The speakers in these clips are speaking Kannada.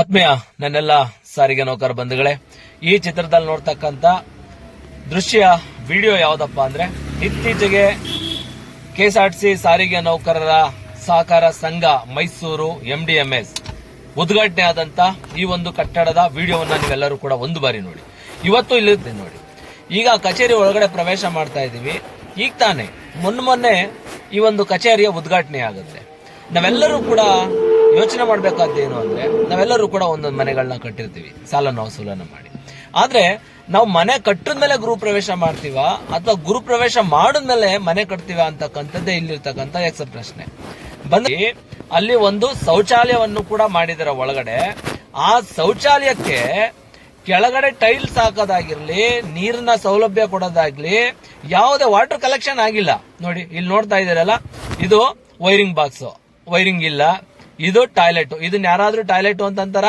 ಆತ್ಮೀಯ ನನ್ನೆಲ್ಲ ಸಾರಿಗೆ ನೌಕರ ಬಂಧುಗಳೇ, ಈ ಚಿತ್ರದಲ್ಲಿ ನೋಡ್ತಕ್ಕಂತ ದೃಶ್ಯ, ವಿಡಿಯೋ ಯಾವ್ದಪ್ಪ ಅಂದ್ರೆ, ಇತ್ತೀಚೆಗೆ ಕೆಎಸ್ಆರ್ಟಿಸಿ ಸಾರಿಗೆ ನೌಕರರ ಸಹಕಾರ ಸಂಘ ಮೈಸೂರು ಎಂಡಿಎಂಎಸ್ ಉದ್ಘಾಟನೆ ಆದಂತ ಈ ಒಂದು ಕಟ್ಟಡದ ವಿಡಿಯೋವನ್ನ ನೀವೆಲ್ಲರೂ ಕೂಡ ಒಂದು ಬಾರಿ ನೋಡಿ. ಇವತ್ತು ಇಲ್ಲಿ ನೋಡಿ. ಈಗ ಕಚೇರಿ ಒಳಗಡೆ ಪ್ರವೇಶ ಮಾಡ್ತಾ ಇದ್ದೀವಿ. ಈಗ ತಾನೇ, ಮೊನ್ನೆ ಮೊನ್ನೆ ಈ ಒಂದು ಕಚೇರಿಯ ಉದ್ಘಾಟನೆ ಆಗುತ್ತೆ. ನಾವೆಲ್ಲರೂ ಕೂಡ ಯೋಚನೆ ಮಾಡಬೇಕಾದ್ದೇನು ಅಂದ್ರೆ, ನಾವೆಲ್ಲರೂ ಕೂಡ ಒಂದೊಂದು ಮನೆಗಳನ್ನ ಕಟ್ಟಿರ್ತೀವಿ ಸಾಲನ ವಸೂಲನ ಮಾಡಿ. ಆದ್ರೆ, ನಾವು ಮನೆ ಕಟ್ಟಿದ ಮೇಲೆ ಗೃಹ ಪ್ರವೇಶ ಮಾಡ್ತೀವ, ಅಥವಾ ಗುರು ಪ್ರವೇಶ ಮಾಡಿದ್ಮೇಲೆ ಮನೆ ಕಟ್ತೀವ ಅಂತಕ್ಕಂಥದ್ದೇ ಇಲ್ಲಿರ್ತಕ್ಕಂಥ ಎಕ್ಸ ಪ್ರಶ್ನೆ. ಬಂದು ಅಲ್ಲಿ ಒಂದು ಶೌಚಾಲಯವನ್ನು ಕೂಡ ಮಾಡಿದರ ಒಳಗಡೆ, ಆ ಶೌಚಾಲಯಕ್ಕೆ ಕೆಳಗಡೆ ಟೈಲ್ಸ್ ಹಾಕೋದಾಗಿರ್ಲಿ, ನೀರಿನ ಸೌಲಭ್ಯ ಕೊಡೋದಾಗ್ಲಿ, ಯಾವುದೇ ವಾಟರ್ ಕಲೆಕ್ಷನ್ ಆಗಿಲ್ಲ. ನೋಡಿ, ಇಲ್ಲಿ ನೋಡ್ತಾ ಇದ್ದೀರಲ್ಲ, ಇದು ವೈರಿಂಗ್ ಬಾಕ್ಸ್. ವೈರಿಂಗ್ ಇಲ್ಲ. ಇದು ಟಾಯ್ಲೆಟ್. ಇದನ್ನ ಯಾರಾದ್ರೂ ಟಾಯ್ಲೆಟ್ ಅಂತಂತಾರ?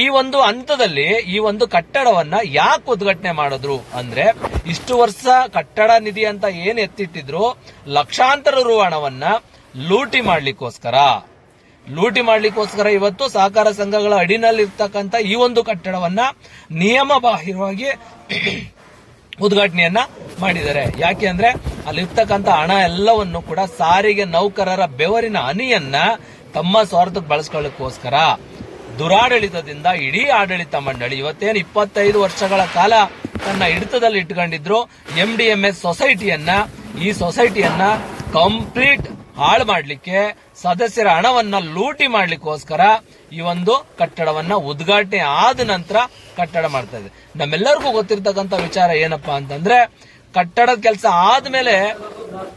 ಈ ಒಂದು ಹಂತದಲ್ಲಿ ಈ ಒಂದು ಕಟ್ಟಡವನ್ನ ಯಾಕೆ ಉದ್ಘಾಟನೆ ಮಾಡಿದ್ರು ಅಂದ್ರೆ ಇಷ್ಟು ವರ್ಷ ಕಟ್ಟಡ ನಿಧಿ ಅಂತ ಏನ್ ಎತ್ತಿಟ್ಟಿದ್ರು? ಲಕ್ಷಾಂತರ ರು ಹಣವನ್ನ ಲೂಟಿ ಮಾಡ್ಲಿಕ್ಕೋಸ್ಕರ. ಲೂಟಿ ಮಾಡ್ಲಿಕ್ಕೋಸ್ಕರ ಇವತ್ತು ಸಹಕಾರ ಸಂಘಗಳ ಅಡಿನಲ್ಲಿ ಇರ್ತಕ್ಕಂಥ ಈ ಒಂದು ಕಟ್ಟಡವನ್ನ ನಿಯಮ ಬಾಹಿರವಾಗಿ ಉದ್ಘಾಟನೆಯನ್ನ ಮಾಡಿದ್ದಾರೆ. ಯಾಕೆ ಅಂದ್ರೆ ಅಲ್ಲಿರ್ತಕ್ಕಂಥ ಹಣ ಎಲ್ಲವನ್ನು ಕೂಡ ಸಾರಿಗೆ ನೌಕರರ ಬೆವರಿನ ಹನಿಯನ್ನ ತಮ್ಮ ಸ್ವಾರ್ಥಕ್ಕೆ ಬಳಸ್ಕೊಳ್ಳೋಕ್ಕೋಸ್ಕರ ದುರಾಡಳಿತದಿಂದ ಇಡೀ ಆಡಳಿತ ಮಂಡಳಿ ಇವತ್ತೇನು ಇಪ್ಪತ್ತೈದು ವರ್ಷಗಳ ಕಾಲ ತನ್ನ ಹಿಡಿತದಲ್ಲಿ ಇಟ್ಕೊಂಡಿದ್ರು ಎಂ ಡಿ ಎಂ ಎಸ್ ಸೊಸೈಟಿಯನ್ನ ಈ ಸೊಸೈಟಿಯನ್ನ ಕಂಪ್ಲೀಟ್ ಹಾಳು ಮಾಡಲಿಕ್ಕೆ, ಸದಸ್ಯರ ಹಣವನ್ನ ಲೂಟಿ ಮಾಡ್ಲಿಕ್ಕೋಸ್ಕರ ಈ ಒಂದು ಕಟ್ಟಡವನ್ನ ಉದ್ಘಾಟನೆ ಆದ ನಂತರ ಕಟ್ಟಡ ಮಾಡ್ತಾ ಇದೆ. ನಮ್ಮೆಲ್ಲರಿಗೂ ಗೊತ್ತಿರ್ತಕ್ಕಂಥ ವಿಚಾರ ಏನಪ್ಪಾ ಅಂತಂದ್ರೆ, ಕಟ್ಟಡದ ಕೆಲಸ ಆದ್ಮೇಲೆ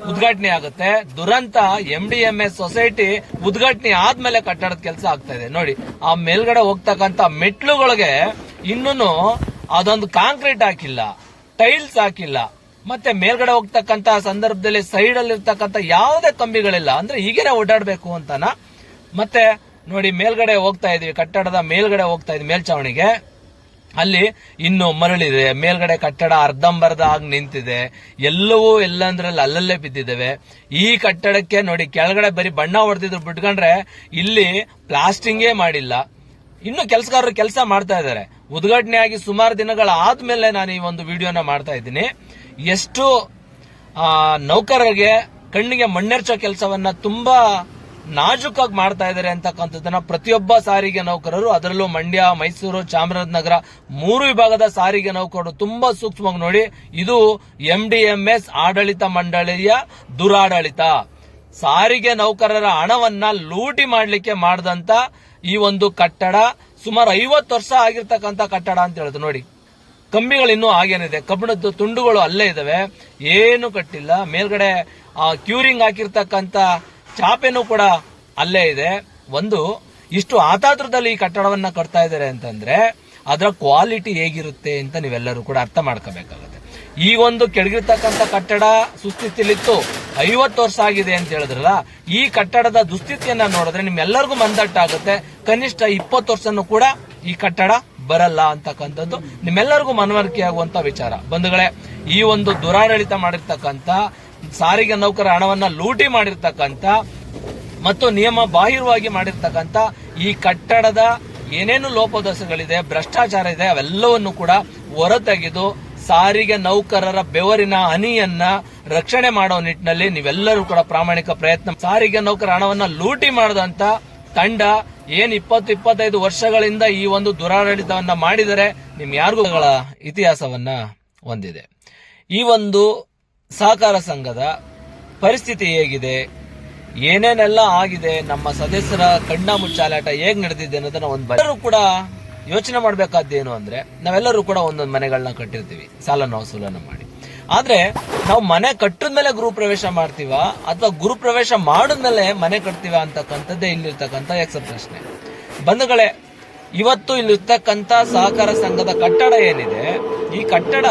ಉದ್ಘಾಟನೆ ಆಗುತ್ತೆ. ದುರಂತ M D M S society ಉದ್ಘಾಟನೆ ಆದ್ಮೇಲೆ ಕಟ್ಟಡದ ಕೆಲಸ ಆಗ್ತಾ ಇದೆ. ನೋಡಿ, ಆ ಮೇಲ್ಗಡೆ ಹೋಗ್ತಕ್ಕಂತ ಮೆಟ್ಲುಗಳಿಗೆ ಇನ್ನೂ ಅದೊಂದು ಕಾಂಕ್ರೀಟ್ ಹಾಕಿಲ್ಲ, ಟೈಲ್ಸ್ ಹಾಕಿಲ್ಲ. ಮತ್ತೆ ಮೇಲ್ಗಡೆ ಹೋಗ್ತಕ್ಕಂತ ಸಂದರ್ಭದಲ್ಲಿ ಸೈಡ್ ಅಲ್ಲಿ ಇರ್ತಕ್ಕಂತ ಯಾವುದೇ ಕಂಬಿಗಳಿಲ್ಲ. ಅಂದ್ರೆ ಈಗೇನೆ ಓಡಾಡ್ಬೇಕು ಅಂತಾನ? ಮತ್ತೆ ನೋಡಿ, ಮೇಲ್ಗಡೆ ಹೋಗ್ತಾ ಇದೀವಿ, ಕಟ್ಟಡದ ಮೇಲ್ಗಡೆ ಹೋಗ್ತಾ ಇದ್ವಿ ಮೇಲ್ಚಾವಣಿಗೆ ಅಲ್ಲಿ ಇನ್ನು ಮರಳಿದೆ. ಮೇಲ್ಗಡೆ ಕಟ್ಟಡ ಅರ್ಧಂಬರ್ಧ ಆಗಿ ನಿಂತಿದೆ. ಎಲ್ಲವೂ ಎಲ್ಲಂದ್ರಲ್ಲಿ ಅಲ್ಲಲ್ಲೇ ಬಿದ್ದಿದ್ದಾವೆ. ಈ ಕಟ್ಟಡಕ್ಕೆ ನೋಡಿ, ಕೆಳಗಡೆ ಬರೀ ಬಣ್ಣ ಹೊಡೆದಿದ್ರು ಬಿಟ್ಕೊಂಡ್ರೆ ಇಲ್ಲಿ ಪ್ಲಾಸ್ಟಿಂಗೇ ಮಾಡಿಲ್ಲ. ಇನ್ನು ಕೆಲಸಗಾರರು ಕೆಲಸ ಮಾಡ್ತಾ ಇದ್ದಾರೆ. ಉದ್ಘಾಟನೆ ಆಗಿ ಸುಮಾರು ದಿನಗಳ ಆದ್ಮೇಲೆ ನಾನು ಈ ಒಂದು ವಿಡಿಯೋನ ಮಾಡ್ತಾ ಇದ್ದೀನಿ. ಎಷ್ಟು ನೌಕರರಿಗೆ ಕಣ್ಣಿಗೆ ಮಣ್ಣೆರ್ಚೋ ಕೆಲಸವನ್ನ ತುಂಬಾ ನಾಜೂಕಾಗಿ ಮಾಡ್ತಾ ಇದ್ದಾರೆ ಅಂತಕ್ಕಂಥದ್ದನ್ನ ಪ್ರತಿಯೊಬ್ಬ ಸಾರಿಗೆ ನೌಕರರು, ಅದರಲ್ಲೂ ಮಂಡ್ಯ, ಮೈಸೂರು, ಚಾಮರಾಜನಗರ ಮೂರು ವಿಭಾಗದ ಸಾರಿಗೆ ನೌಕರರು ತುಂಬಾ ಸೂಕ್ಷ್ಮವಾಗಿ ನೋಡಿ, ಇದು ಎಂ ಡಿ ಎಂ ಎಸ್ ಆಡಳಿತ ಮಂಡಳಿಯ ದುರಾಡಳಿತ. ಸಾರಿಗೆ ನೌಕರರ ಹಣವನ್ನ ಲೂಟಿ ಮಾಡಲಿಕ್ಕೆ ಮಾಡಿದಂತ ಈ ಒಂದು ಕಟ್ಟಡ ಸುಮಾರು ಐವತ್ತು ವರ್ಷ ಆಗಿರ್ತಕ್ಕಂಥ ಕಟ್ಟಡ ಅಂತ ಹೇಳುದು ನೋಡಿ. ಕಂಬಿಗಳು ಇನ್ನೂ ಹಾಗೇನಿದೆ. ಕಬ್ಬಿಣದ್ದು ತುಂಡುಗಳು ಅಲ್ಲೇ ಇದಾವೆ. ಏನು ಕಟ್ಟಿಲ್ಲ. ಮೇಲ್ಗಡೆ ಕ್ಯೂರಿಂಗ್ ಹಾಕಿರ್ತಕ್ಕಂಥ ಚಾಪೆನೂ ಕೂಡ ಅಲ್ಲೇ ಇದೆ. ಒಂದು, ಇಷ್ಟು ಆತಾತ್ರದಲ್ಲಿ ಈ ಕಟ್ಟಡವನ್ನ ಕಟ್ತಾ ಇದ್ದಾರೆ ಅಂತಂದ್ರೆ ಅದರ ಕ್ವಾಲಿಟಿ ಹೇಗಿರುತ್ತೆ ಅಂತ ನೀವೆಲ್ಲರೂ ಕೂಡ ಅರ್ಥ ಮಾಡ್ಕೋಬೇಕಾಗುತ್ತೆ. ಈ ಒಂದು ಕೆಳಗಿರ್ತಕ್ಕಂಥ ಕಟ್ಟಡ ಸುಸ್ಥಿತಿಲಿತ್ತು ಐವತ್ತು ವರ್ಷ ಆಗಿದೆ ಅಂತ ಹೇಳಿದ್ರಲ್ಲ, ಈ ಕಟ್ಟಡದ ದುಸ್ಥಿತಿಯನ್ನ ನೋಡಿದ್ರೆ ನಿಮ್ಮೆಲ್ಲರಿಗೂ ಮಂದಟ್ಟಾಗುತ್ತೆ. ಕನಿಷ್ಠ ಇಪ್ಪತ್ತು ವರ್ಷನೂ ಕೂಡ ಈ ಕಟ್ಟಡ ಬರಲ್ಲ ಅಂತಕ್ಕಂಥದ್ದು ನಿಮ್ಮೆಲ್ಲರಿಗೂ ಮನವರಿಕೆ ಆಗುವಂತ ವಿಚಾರ. ಬಂಧುಗಳೇ, ಈ ಒಂದು ದುರಾಡಳಿತ ಮಾಡಿರ್ತಕ್ಕಂಥ ಸಾರಿಗೆ ನೌಕರ ಹಣವನ್ನ ಲೂಟಿ ಮಾಡಿರ್ತಕ್ಕಂಥ ಮತ್ತು ನಿಯಮ ಬಾಹಿರವಾಗಿ ಮಾಡಿರ್ತಕ್ಕಂಥ ಈ ಕಟ್ಟಡದ ಏನೇನು ಲೋಪದೋಷಗಳಿದೆ, ಭ್ರಷ್ಟಾಚಾರ ಇದೆ, ಅವೆಲ್ಲವನ್ನು ಕೂಡ ಹೊರತೆಗೆದು ಸಾರಿಗೆ ನೌಕರರ ಬೆವರಿನ ಹನಿಯನ್ನ ರಕ್ಷಣೆ ಮಾಡೋ ನಿಟ್ಟಿನಲ್ಲಿ ನೀವೆಲ್ಲರೂ ಕೂಡ ಪ್ರಾಮಾಣಿಕ ಪ್ರಯತ್ನ ಸಾರಿಗೆ ನೌಕರ ಹಣವನ್ನ ಲೂಟಿ ಮಾಡದಂತ ತಂಡ ಏನ್ ಇಪ್ಪತ್ತು ಇಪ್ಪತ್ತೈದು ವರ್ಷಗಳಿಂದ ಈ ಒಂದು ದುರಾಡಳಿತವನ್ನ ಮಾಡಿದರೆ ನಿಮ್ ಯಾರಿಗೂ ಇತಿಹಾಸವನ್ನ ಹೊಂದಿದೆ. ಈ ಒಂದು ಸಹಕಾರ ಸಂಘದ ಪರಿಸ್ಥಿತಿ ಹೇಗಿದೆ? ಏನೇನೆಲ್ಲ ಆಗಿದೆ? ನಮ್ಮ ಸದಸ್ಯರ ಕಣ್ಣ ಮುಚ್ಚಾಲಾಟ ಹೇಗ್ ನಡೆದಿದೆ ಅನ್ನೋದನ್ನ ಒಂದು ಎಲ್ಲರೂ ಕೂಡ ಯೋಚನೆ ಮಾಡ್ಬೇಕಾದ್ದೇನು ಅಂದ್ರೆ, ನಾವೆಲ್ಲರೂ ಕೂಡ ಒಂದೊಂದು ಮನೆಗಳನ್ನ ಕಟ್ಟಿರ್ತೀವಿ. ಸಾಲನ ವಸೂಲನ್ನ ಮಾಡಿ. ಆದ್ರೆ ನಾವು ಮನೆ ಕಟ್ಟಿದ ಮೇಲೆ ಗುರು ಪ್ರವೇಶ ಮಾಡ್ತೀವ? ಅಥವಾ ಗುರು ಪ್ರವೇಶ ಮಾಡಿದ್ಮೇಲೆ ಮನೆ ಕಟ್ತೀವ ಅಂತಕ್ಕಂಥದ್ದೇ ಇಲ್ಲಿರ್ತಕ್ಕಂಥ ಎಕ್ಸ ಪ್ರಶ್ನೆ. ಬಂಧುಗಳೇ, ಇವತ್ತು ಇಲ್ಲಿರ್ತಕ್ಕಂಥ ಸಹಕಾರ ಸಂಘದ ಕಟ್ಟಡ ಏನಿದೆ, ಈ ಕಟ್ಟಡ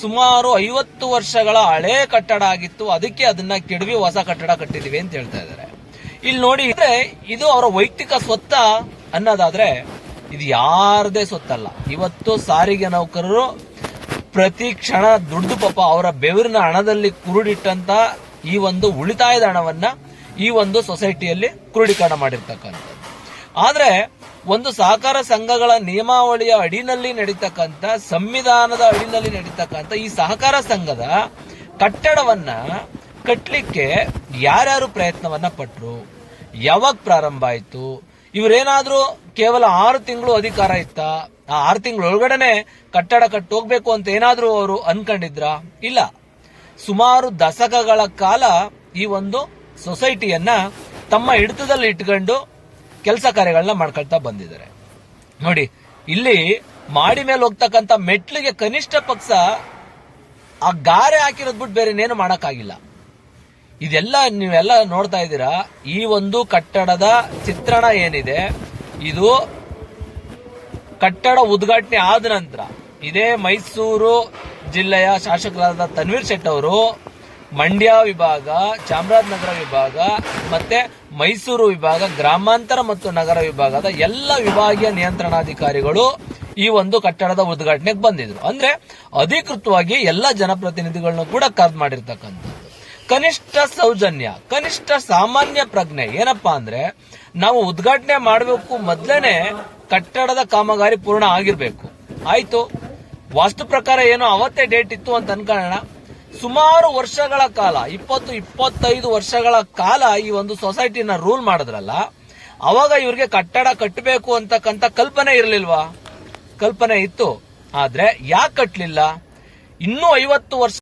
ಸುಮಾರು ಐವತ್ತು ವರ್ಷಗಳ ಹಳೆ ಕಟ್ಟಡ ಆಗಿತ್ತು. ಅದಕ್ಕೆ ಅದನ್ನ ಕೆಡವಿ ಹೊಸ ಕಟ್ಟಡ ಕಟ್ಟಿದೀವಿ ಅಂತ ಹೇಳ್ತಾ ಇದ್ದಾರೆ. ಇಲ್ಲಿ ನೋಡಿ ಇದು ಅವರ ವೈಯಕ್ತಿಕ ಸ್ವತ್ತ ಅನ್ನೋದಾದ್ರೆ ಇದು ಯಾರದೇ ಸ್ವತ್ತಲ್ಲ. ಇವತ್ತು ಸಾರಿಗೆ ನೌಕರರು ಪ್ರತಿ ಕ್ಷಣ ದುಡ್ಡು ಪಾಪ ಅವರ ಬೆವರಿನ ಹಣದಲ್ಲಿ ಕುರುಡಿಟ್ಟಂತ ಈ ಒಂದು ಉಳಿತಾಯದ ಹಣವನ್ನ ಈ ಒಂದು ಸೊಸೈಟಿಯಲ್ಲಿ ಕ್ರೋಢೀಕರಣ ಮಾಡಿರ್ತಕ್ಕಂಥದ್ದು. ಆದ್ರೆ ಒಂದು ಸಹಕಾರ ಸಂಘಗಳ ನಿಯಮಾವಳಿಯ ಅಡಿನಲ್ಲಿ ನಡೀತಕ್ಕಂಥ, ಸಂವಿಧಾನದ ಅಡಿನಲ್ಲಿ ನಡೀತಕ್ಕಂಥ ಈ ಸಹಕಾರ ಸಂಘದ ಕಟ್ಟಡವನ್ನ ಕಟ್ಟಲಿಕ್ಕೆ ಯಾರ್ಯಾರು ಪ್ರಯತ್ನವನ್ನ ಪಟ್ರು? ಯಾವಾಗ ಪ್ರಾರಂಭ ಆಯಿತು? ಇವರೇನಾದ್ರೂ ಕೇವಲ ಆರು ತಿಂಗಳು ಅಧಿಕಾರ ಇತ್ತ? ಆ ಆರು ತಿಂಗಳೊಳಗಡೆನೆ ಕಟ್ಟಡ ಕಟ್ಟೋಗ್ಬೇಕು ಅಂತ ಏನಾದರೂ ಅವರು ಅನ್ಕೊಂಡಿದ್ರ? ಇಲ್ಲ. ಸುಮಾರು ದಶಕಗಳ ಕಾಲ ಈ ಒಂದು ಸೊಸೈಟಿಯನ್ನ ತಮ್ಮ ಹಿಡಿತದಲ್ಲಿ ಇಟ್ಕೊಂಡು ಕೆಲಸ ಕಾರ್ಯಗಳನ್ನ ಮಾಡ್ಕೊಳ್ತಾ ಬಂದಿದ್ದಾರೆ. ನೋಡಿ, ಇಲ್ಲಿ ಮಾಡಿ ಮೇಲೆ ಹೋಗ್ತಕ್ಕಂಥ ಮೆಟ್ಲಿಗೆ ಕನಿಷ್ಠ ಪಕ್ಷ ಆ ಗಾರೆ ಹಾಕಿರೋದ್ ಬಿಟ್ಟು ಬೇರೆ ಇನ್ನೇನು ಮಾಡೋಕ್ಕಾಗಿಲ್ಲ. ಇದೆಲ್ಲ ನೀವೆಲ್ಲ ನೋಡ್ತಾ ಇದ್ದೀರಾ, ಈ ಒಂದು ಕಟ್ಟಡದ ಚಿತ್ರಣ ಏನಿದೆ, ಇದು ಕಟ್ಟಡ ಉದ್ಘಾಟನೆ ಆದ ನಂತರ, ಇದೇ ಮೈಸೂರು ಜಿಲ್ಲೆಯ ಶಾಸಕರಾದ ತನ್ವೀರ್ ಶೆಟ್ ಅವರು ಮಂಡ್ಯ ವಿಭಾಗ, ಚಾಮರಾಜನಗರ ವಿಭಾಗ, ಮತ್ತೆ ಮೈಸೂರು ವಿಭಾಗ, ಗ್ರಾಮಾಂತರ ಮತ್ತು ನಗರ ವಿಭಾಗದ ಎಲ್ಲ ವಿಭಾಗೀಯ ನಿಯಂತ್ರಣಾಧಿಕಾರಿಗಳು ಈ ಒಂದು ಕಟ್ಟಡದ ಉದ್ಘಾಟನೆಗೆ ಬಂದಿದ್ರು. ಅಂದ್ರೆ ಅಧಿಕೃತವಾಗಿ ಎಲ್ಲ ಜನಪ್ರತಿನಿಧಿಗಳನ್ನ ಕೂಡ ಕರೆದು ಮಾಡಿರ್ತಕ್ಕಂಥದ್ದು. ಕನಿಷ್ಠ ಸೌಜನ್ಯ, ಕನಿಷ್ಠ ಸಾಮಾನ್ಯ ಪ್ರಜ್ಞೆ ಏನಪ್ಪಾ ಅಂದ್ರೆ ನಾವು ಉದ್ಘಾಟನೆ ಮಾಡಬೇಕು ಮೊದ್ಲೇನೆ ಕಟ್ಟಡದ ಕಾಮಗಾರಿ ಪೂರ್ಣ ಆಗಿರ್ಬೇಕು. ಆಯ್ತು. ವಾಸ್ತು ಪ್ರಕಾರ ಏನೋ ಅವತ್ತೇ ಡೇಟ್ ಇತ್ತು ಅಂತ ಅನ್ಕೊಳ್ಳೋಣ. ಸುಮಾರು ವರ್ಷಗಳ ಕಾಲ, ಇಪ್ಪತ್ತು, ಇಪ್ಪತ್ತೈದು ವರ್ಷಗಳ ಕಾಲ ಈ ಒಂದು ಸೊಸೈಟಿನ ರೂಲ್ ಮಾಡಿದ್ರಲ್ಲ, ಅವಾಗ ಇವ್ರಿಗೆ ಕಟ್ಟಡ ಕಟ್ಟಬೇಕು ಅಂತಕ್ಕಂಥ ಕಲ್ಪನೆ ಇರಲಿಲ್ವಾ? ಕಲ್ಪನೆ ಇತ್ತು. ಆದ್ರೆ ಯಾಕೆ ಕಟ್ಟಲಿಲ್ಲ ಇನ್ನೂ ಐವತ್ತು ವರ್ಷ